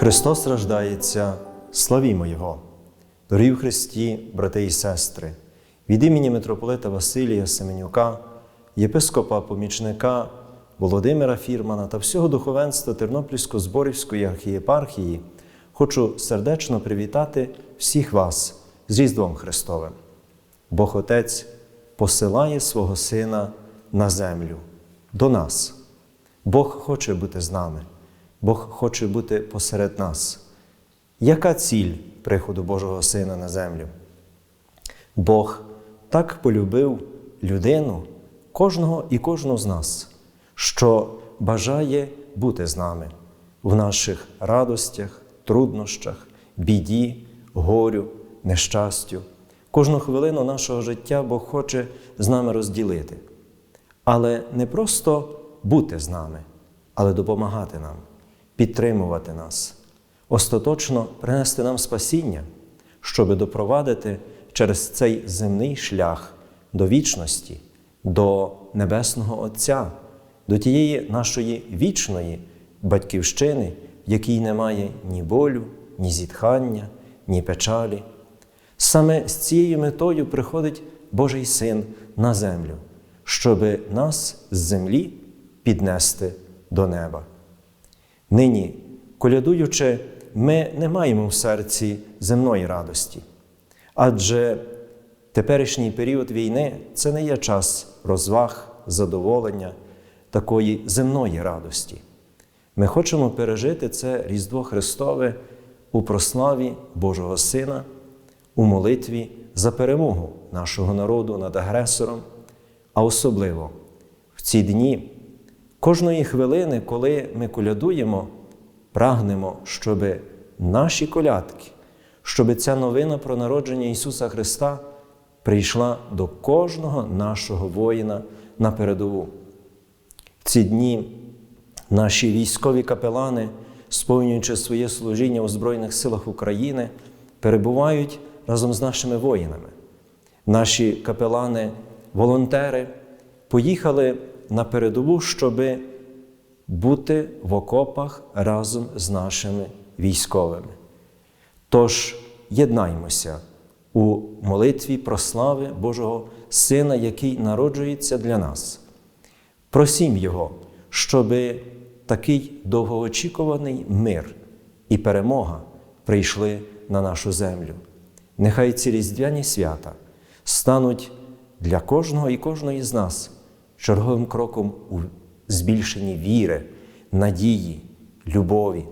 Христос рождається, славімо Його! Дорогі в Христі, брати і сестри, від імені митрополита Василія Семенюка, єпископа помічника Володимира Фірмана та всього духовенства Тернопільсько-Зборівської архієпархії хочу сердечно привітати всіх вас з Різдвом Христовим. Бог Отець посилає свого Сина на землю, до нас. Бог хоче бути з нами, Бог хоче бути посеред нас. Яка ціль приходу Божого Сина на землю? Бог так полюбив людину, кожного і кожну з нас, що бажає бути з нами в наших радостях, труднощах, біді, горю, нещастю. Кожну хвилину нашого життя Бог хоче з нами розділити. Але не просто бути з нами, але допомагати нам, підтримувати нас, остаточно принести нам спасіння, щоби допровадити через цей земний шлях до вічності, до Небесного Отця, до тієї нашої вічної батьківщини, в якій немає ні болю, ні зітхання, ні печалі. Саме з цією метою приходить Божий Син на землю, щоби нас з землі піднести до неба. Нині, колядуючи, ми не маємо в серці земної радості, адже теперішній період війни це не є час розваг, задоволення, такої земної радості. Ми хочемо пережити це Різдво Христове у прославі Божого Сина, у молитві за перемогу нашого народу над агресором, а особливо в ці дні. Кожної хвилини, коли ми колядуємо, прагнемо, щоб наші колядки, щоб ця новина про народження Ісуса Христа прийшла до кожного нашого воїна на передову. В ці дні наші військові капелани, сповнюючи своє служіння у Збройних силах України, перебувають разом з нашими воїнами. Наші капелани, волонтери поїхали на передову, щоб бути в окопах разом з нашими військовими. Тож єднаймося у молитві прослави Божого Сина, який народжується для нас. Просім Його, щоб такий довгоочікуваний мир і перемога прийшли на нашу землю. Нехай ці різдвяні свята стануть для кожного і кожної з нас черговим кроком у збільшенні віри, надії, любові,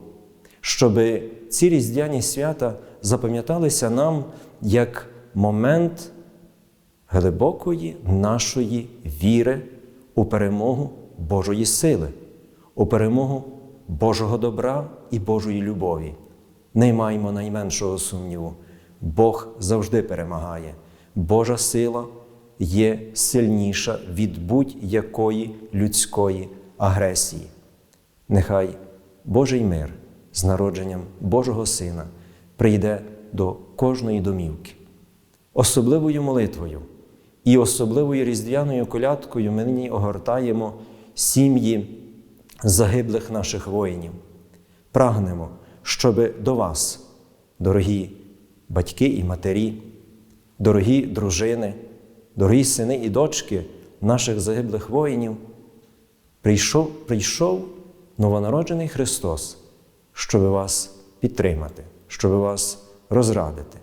щоб ці різдвяні свята запам'яталися нам як момент глибокої нашої віри у перемогу Божої сили, у перемогу Божого добра і Божої любові. Не маємо найменшого сумніву. Бог завжди перемагає. Божа сила є сильніша від будь-якої людської агресії. Нехай Божий мир з народженням Божого Сина прийде до кожної домівки. Особливою молитвою і особливою різдвяною колядкою ми нині огортаємо сім'ї загиблих наших воїнів. Прагнемо, щоби до вас, дорогі батьки і матері, дорогі дружини, дорогі сини і дочки наших загиблих воїнів, прийшов, прийшов новонароджений Христос, щоб вас підтримати, щоб вас розрадити,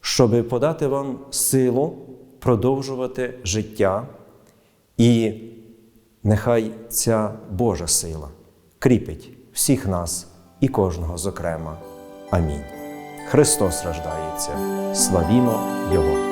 щоб подати вам силу продовжувати життя, і нехай ця Божа сила кріпить всіх нас і кожного зокрема. Амінь. Христос рождається, славімо Його!